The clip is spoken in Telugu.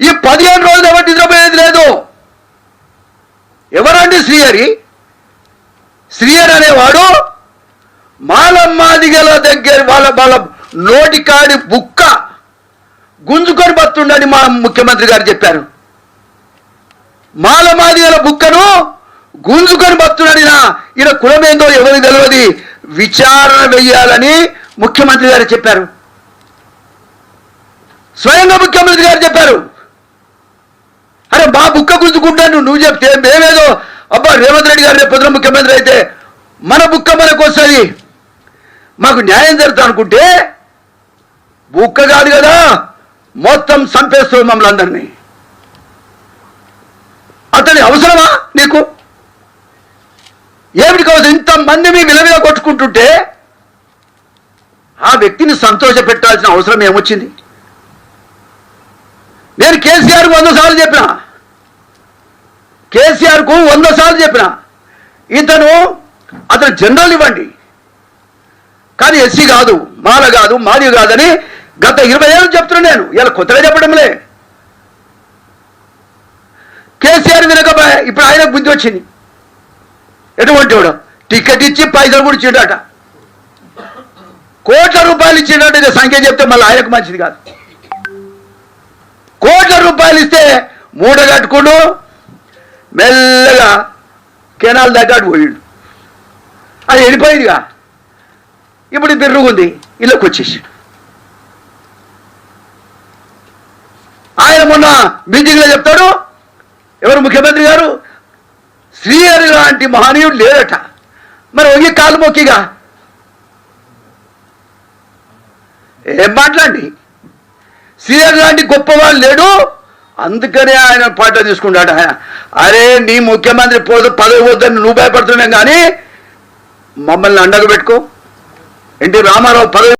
ఈ పదిహేను రోజులు ఎవరు నిద్రపోయేది లేదు. ఎవరండి శ్రీహరి? శ్రీహరి అనేవాడు మాలమ్మాదిగల దగ్గర వాళ్ళ వాళ్ళ నోటికాడి బుక్క గుంజుకొని బతుండని మా ముఖ్యమంత్రి గారు చెప్పారు. మాలమాదిగల బుక్కను గుంజుకొని బతున్నాడినా ఈయన కులమేందో ఎవరికి తెలియదు విచారణ వెయ్యాలని ముఖ్యమంత్రి గారు చెప్పారు. స్వయంగా ముఖ్యమంత్రి గారు బుక్క గుంజుకుంటాను నువ్వు చెప్తే మేమేదో అబ్బా రేవంత్ రెడ్డి గారు రేపు ముఖ్యమంత్రి అయితే మన బుక్క మనకు వస్తుంది. మాకు న్యాయం జరుగుతా అనుకుంటే బుక్క కాదు కదా మొత్తం చంపేస్తుంది మమ్మల్ని అందరినీ. అతని అవసరమా నీకు? ఏమిటి కావచ్చు? ఇంతమంది మీ విలవిల కొట్టుకుంటుంటే ఆ వ్యక్తిని సంతోష పెట్టాల్సిన అవసరం ఏమొచ్చింది? నేను కేసీఆర్ వంద సార్లు చెప్పినా కేసీఆర్కు వంద సార్లు చెప్పిన. ఇతను అతను జనరల్ ఇవ్వండి. కానీ ఎస్సీ కాదు మాల కాదు మాది కాదని గత ఇరవై ఏళ్ళు చెప్తున్నా నేను. ఇలా కొత్తగా చెప్పడంలే. కేసీఆర్ వినకపోయా ఇప్పుడు ఆయనకు బుద్ధి వచ్చింది. ఎటువంటి వాడు? టికెట్ ఇచ్చి పైసలు కూడా ఇచ్చిండట. కోట్ల రూపాయలు ఇచ్చిండట ఇది సంఖ్య చెప్తే మళ్ళీ ఆయనకు మంచిది కాదు. కోట్ల రూపాయలు ఇస్తే మూట కట్టుకుంటూ మెల్లగా కెనాల్ దగ్గర పోయిండు. అది వెళ్ళిపోయిందిగా. ఇప్పుడు తిరుగుంది ఇళ్ళకి వచ్చేసి ఆయన మొన్న మీటింగ్లో చెప్తాడు ఎవరు ముఖ్యమంత్రి గారు? శ్రీహరి లాంటి మహనీయుడు లేడట. మరి ఒంగి కాలు మొక్కిగా. ఏం మాట్లాడి? శ్రీహరి లాంటి గొప్పవాళ్ళు లేడు. అందుకనే ఆయన పాట తీసుకుంటాడు. ఆయన అరే నీ ముఖ్యమంత్రి పోదు పదవి పోద్దని నువ్వు భయపడుతున్నావు కానీ మమ్మల్ని అండగా పెట్టుకో. ఎన్టీ రామారావు పదవి